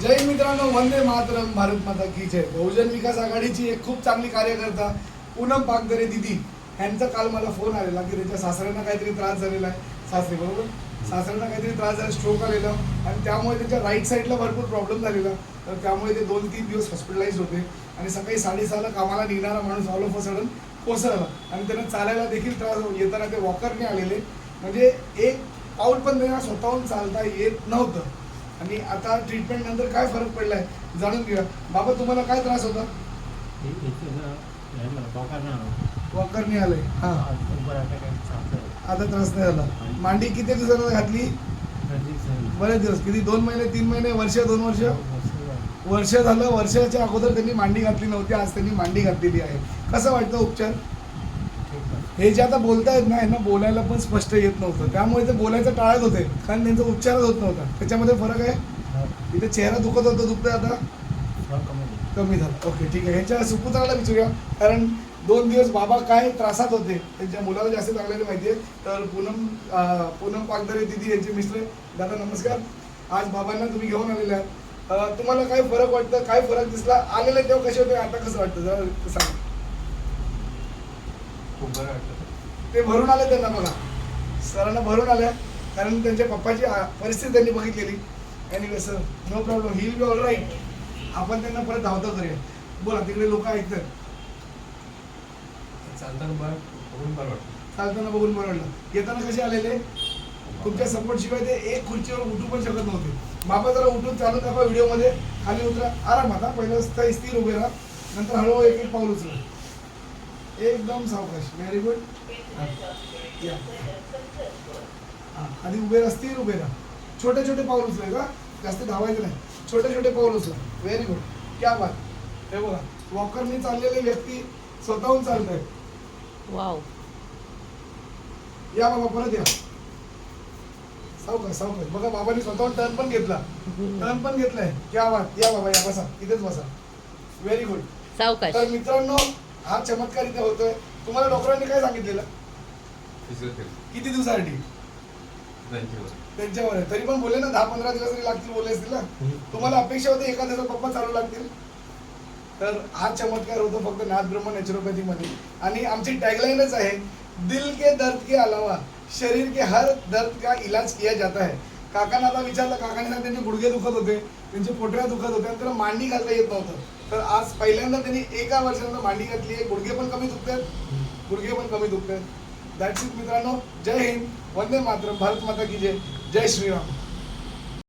जय मित्रांनो वंदे मातरम भारत माता की जय. बहुजन विकास आघाडीची एक खूप चांगली कार्यकर्ता पूनम पागदरे दिदी. यांचा काल मला फोन आलेला की त्यांच्या सासऱ्यांना काहीतरी त्रास झालेला आहे. सासरे बरोबर? सासऱ्यांना काहीतरी त्रास झाला स्ट्रोक आलेला. आणि त्यामुळे त्यांच्या राईट साईडला भरपूर प्रॉब्लेम झालेला. तर त्यामुळे ते दोन तीन दिवस हॉस्पिटलाइज होते. आणि सकाळी साडेसहाला कामाला निघणारा माणूस ऑल ऑफ अ सडन कोसळला. आणि त्यांना चालायला देखील त्रास येताना ते वॉकरने आलेले. म्हणजे एक पाऊल पण त्यांना स्वतःहून चालता येत नव्हतं. आणि आता ट्रीटमेंट नंतर काय फरक पडलाय जाणून घेऊया. बाबा तुम्हाला काय त्रास होता? आलंय. हा. आता त्रास नाही झाला. मांडी किती दिवसाला घातली? बरेच दिवस. किती? दोन महिने तीन महिने वर्ष दोन वर्ष? वर्ष झालं. वर्षाच्या अगोदर त्यांनी मांडी घातली नव्हती. आज त्यांनी मांडी घातलेली आहे. कसं वाटतं उपचार? हे जे आता बोलतायत ना यांना बोलायला पण स्पष्ट येत नव्हतं. त्यामुळे ते बोलायचं टाळत होते. कारण त्यांचा उच्चारच होत नव्हता. त्याच्यामध्ये फरक आहे? इथे चेहरा दुखत होता दुखतोय आता? कमी झालं. ओके ठीक आहे. ह्याच्या सुपुत्राला विचारूया. कारण दोन दिवस बाबा काय त्रासात होते त्यांच्या मुलाला जास्त चांगल्याने माहिती आहे. तर पूनम पूनम पागदरे दिदी यांचे मिस्टर दादा नमस्कार. आज बाबांना तुम्ही घेऊन आलेले आहात. तुम्हाला काय फरक वाटतं? काय फरक दिसला? आलेले तेव्हा कसे होते? आता कसं वाटतं? जरा सांग. खूप बरं वाटतं ते भरून आले त्यांना बघा. सरांना भरून आल्या. कारण त्यांच्या पप्पाची परिस्थिती त्यांनी बघितलेली. आणि sir no problem he be all right आपण त्यांना परत धावता करूया बोला तिकडे लोक ऐकतात चालताना बरं बघून बरं वाटतं चालताना बघून बरं वाटलं. येताना कसे आलेले? तुमच्या सपोर्ट शिवाय ते एक खुर्चीवर उठू पण शकत नव्हते. बाबा जरा उठून चालू दाखवा व्हिडिओमध्ये खाली उतरा. आरामात हा पहिलं स्थ- स्थिर उभे राहा. नंतर हळूहळू एक एक पाऊल उचला. एकदम सावकाश. व्हेरी गुड या. हा, आधी उभे स्थिर उभे राहा. छोटे छोटे पाऊल उचले का जास्त धावायचं नाही. छोटे छोटे पाऊल उचला. व्हेरी गुड क्या बात. हे बघा वॉकरनी चाललेले व्यक्ती स्वतःहून चालत आहेत वाव या बाबा परत या. सावकाश सावकाश. बघा बाबांनी स्वतःहून टर्न पण घेतला. टर्न पण घेतलाय. क्या बात. या बाबा या बसा. इथेच बसा. व्हेरी गुड सावकाश. तर मित्रांनो हा चमत्कार इथे होतोय. तुम्हाला डॉक्टरांनी काय सांगितलेलं? फिजिओथेरपी. किती दिवसासाठी? त्यांच्यावर. त्यांच्यावर आहे. तरी पण बोलले ना दहा पंधरा दिवस तरी लागतील बोलले असतील ना. तुम्हाला अपेक्षा होती एका दिवसात पप्पा चालू लागतील? तर हा चमत्कार होतो फक्त नाथ ब्रह्म नॅचरोपॅथी मध्ये आणि आमची टॅगलाईनच आहे दिल के दर्द के अलावा शरीर के हर दर्द का इलाज किया जाता है. काकांना आता विचारलं काकाने त्यांचे गुडघे दुखत होते त्यांचे पोटऱ्या दुखत होत्या त्यांना मांडी घालता येत नव्हतं. तर आज पहिल्यांदा त्यांनी एका वर्षानंतर मांडी घातली आहे. गुडघे पण कमी दुखतात. गुडघे पण कमी दुखतात. दॅट्स इट मित्रांनो. जय हिंद. वंदे मातरम. भारत माता की जय. जय श्रीराम.